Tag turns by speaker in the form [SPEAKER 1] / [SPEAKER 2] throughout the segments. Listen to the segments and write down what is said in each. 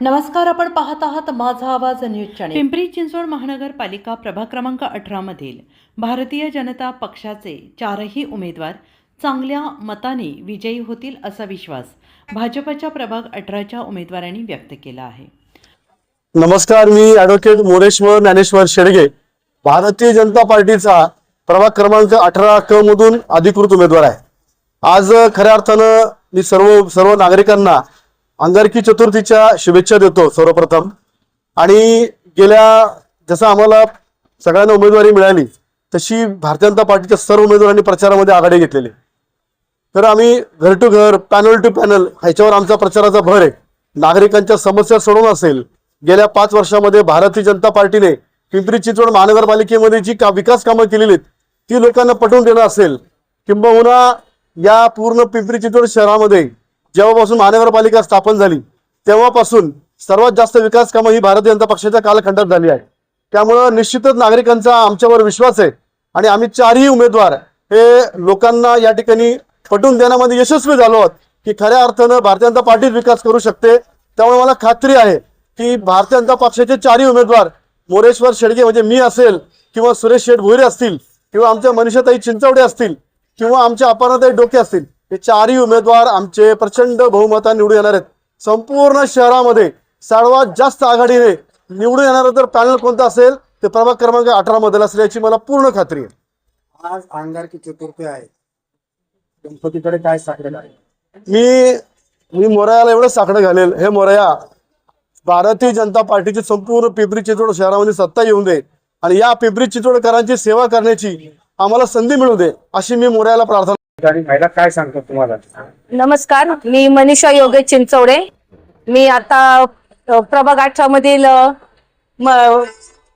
[SPEAKER 1] नमस्कार आपण पाहत आहात माझा आवाज न्यूज चॅनल. पिंपरी चिंचवड महानगरपालिका प्रभाग क्रमांक अठरा मधील भारतीय जनता पक्षाचे चारही उमेदवार चांगल्या मताने विजयी होतील असा विश्वास भाजपच्या प्रभाग अठराच्या उमेदवारांनी व्यक्त केला आहे.
[SPEAKER 2] नमस्कार मी ऍडव्होकेट मोरेश्वर ज्ञानेश्वर शेडगे. भारतीय जनता पार्टीचा प्रभाग क्रमांक अठरा क मधून अधिकृत उमेदवार आहे. आज खऱ्या अर्थानं मी सर्व सर्व नागरिकांना अंगारकी चतुर्थीच्या शुभेच्छा देतो सर्वप्रथम. आणि गेल्या जसं आम्हाला सगळ्यांना उमेदवारी मिळाली तशी भारतीय जनता पार्टीच्या सर्व उमेदवारांनी प्रचारामध्ये आघाडी घेतलेली. तर आम्ही घर टू घर पॅनल टू पॅनल ह्याच्यावर आमचा प्रचाराचा भर आहे. नागरिकांच्या समस्या सोडून असेल गेल्या पाच वर्षामध्ये भारतीय जनता पार्टीने पिंपरी चिंचवड महानगरपालिकेमध्ये जी का विकास कामं केलेली आहेत ती लोकांना पटवून देणं असेल किंबहुना या पूर्ण पिंपरी चिंचवड शहरामध्ये जेव्हापासून महानगरपालिका स्थापन झाली तेव्हापासून सर्वात जास्त विकास कामं ही भारतीय जनता पक्षाच्या कालखंडात झाली आहे त्यामुळं निश्चितच नागरिकांचा आमच्यावर विश्वास आहे आणि आम्ही चारही उमेदवार हे लोकांना या ठिकाणी पटवून देण्यामध्ये यशस्वी झालो आहोत की खऱ्या अर्थानं भारतीय जनता पार्टीच विकास करू शकते. त्यामुळे मला खात्री आहे की भारतीय जनता पक्षाचे चारही उमेदवार मोरेश्वर शेडगे म्हणजे मी असेल किंवा सुरेश शेठ भोईरे असतील किंवा आमच्या मनीषाताई चिंचवडे असतील किंवा आमच्या अपर्णाताई डोके असतील हे चारही उमेदवार आमचे प्रचंड बहुमताने निवडून येणार आहेत. संपूर्ण शहरामध्ये सर्वात जास्त आघाडीने निवडून येणारं जर पॅनल कोणतं असेल? ते प्रभाग क्रमांक अठरा मध्ये असेल याची मला पूर्ण खात्री आहे.
[SPEAKER 3] आज अंगारकी चतुर्थी आहे गणपतीकडे काय आहे
[SPEAKER 2] मी मी मोरयाला एवढं साकडं घालेल. हे मोरया भारतीय जनता पार्टीची संपूर्ण पिंपरी चिंचवड शहरामध्ये सत्ता येऊन दे आणि या पिंपरी चिंचवडकरांची सेवा करण्याची आम्हाला संधी मिळू दे अशी मी मोरयाला प्रार्थना
[SPEAKER 3] आणि व्हायला काय सांगतात तुम्हाला?
[SPEAKER 4] नमस्कार मी मनीषा योगेश चिंचवडे. मी आता अ, प्रभाग अठरा मधील अ, म-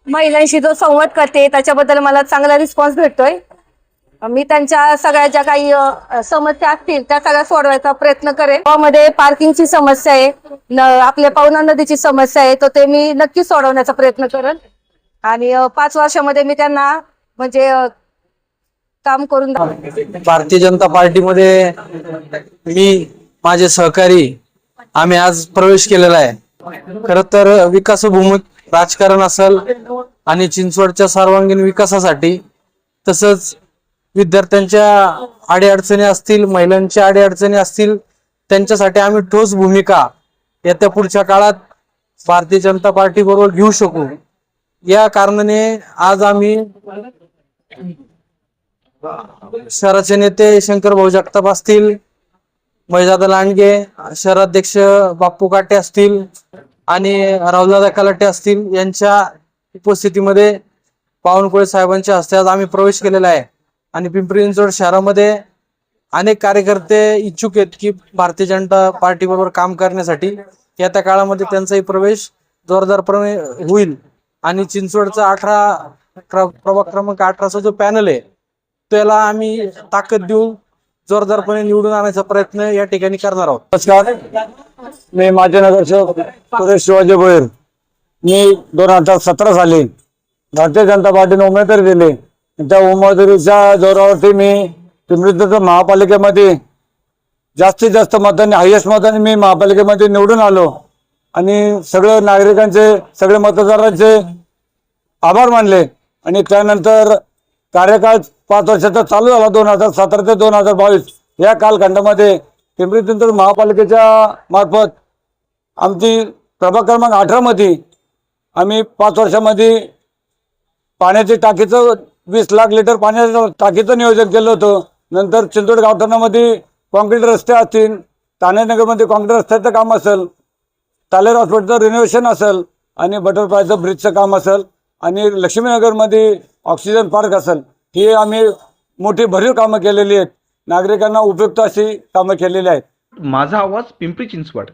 [SPEAKER 4] महिलांशी जो संवाद करते त्याच्याबद्दल मला चांगला रिस्पॉन्स भेटतोय. मी त्यांच्या सगळ्या ज्या काही अ, समस्या असतील त्या सगळ्या सोडवायचा प्रयत्न करेन. गावामध्ये पार्किंगची समस्या आहे. न- आपल्या पवना नदीची समस्या आहे तर ते मी नक्की सोडवण्याचा प्रयत्न करेन. आणि अ, पाच वर्षामध्ये मी त्यांना म्हणजे अ, काम करून
[SPEAKER 5] भारतीय जनता पार्टीमध्ये मी माझे सहकारी आम्ही आज प्रवेश केलेला आहे. खर तर विकासभूमी राजकारण असेल आणि चिंचवडच्या सर्वांगीण विकासासाठी तसंच विद्यार्थ्यांच्या अडीअडचणी असतील महिलांच्या अडीअडचणी असतील त्यांच्यासाठी आम्ही ठोस भूमिका येत्या पुढच्या काळात भारतीय जनता पार्टी बरोबर घेऊ शकू. या कारणाने आज आम्ही शहराचे नेते शंकर भाऊ जगताप असतील मैजादा लांडगे शहराध्यक्ष बाप्पू काटे असतील आणि राहुलदादा कलाटे असतील यांच्या उपस्थितीमध्ये पावनकुळे साहेबांच्या हस्ते आज आम्ही प्रवेश केलेला आहे. आणि पिंपरी चिंचवड शहरामध्ये अनेक कार्यकर्ते इच्छुक आहेत की भारतीय जनता पार्टी बरोबर काम करण्यासाठी. येत्या काळामध्ये त्यांचाही प्रवेश जोरदारपणे होईल. आणि चिंचवडचा अठरा प्रभाग क्रमांक अठराचा जो पॅनल आहे त्याला आम्ही ताकद देऊन जोरदारपणे निवडून आणायचा प्रयत्न या ठिकाणी करणार आहोत.
[SPEAKER 6] नमस्कार. मी माझे नगरसेवक सुरेश शिवाजी भोईर. मी दोन हजार सतरा साली भारतीय जनता पार्टीने उमेदवारी दिली. त्या उमेदवारीच्या जोरावरती मी पिंपरी महापालिकेमध्ये जास्तीत जास्त मतांनी हायेस्ट मतांनी मी महापालिकेमध्ये निवडून आलो. आणि सगळे नागरिकांचे सगळे मतदारांचे आभार मानले. आणि त्यानंतर कार्यकाळ पाच वर्षाचा चालू झाला दोन हजार सतरा ते दोन हजार बावीस. या कालखंडामध्ये पिंपरी चिंचवड महापालिकेच्या मार्फत आमची प्रभाग क्रमांक अठरामध्ये आम्ही पाच वर्षामध्ये पाण्याची टाकीचं वीस लाख लिटर पाण्याचं टाकीचं नियोजन केलं होतं. नंतर चिंचवड गावठाणामध्ये कॉन्क्रीट रस्ते असतील ठाणेनगरमध्ये कॉन्क्रीट रस्त्याचं काम असेल तालेर हॉस्पिटलचं रिनोव्हेशन असेल आणि बटरफ्लायचं ब्रिजचं काम असेल आणि लक्ष्मीनगरमध्ये ऑक्सिजन पार्क असेल. ही आम्ही मोठी भरीव कामं केलेली आहेत. नागरिकांना उपयुक्त अशी कामं केलेली आहेत.
[SPEAKER 7] माझा आवाज पिंपरी चिंचवड.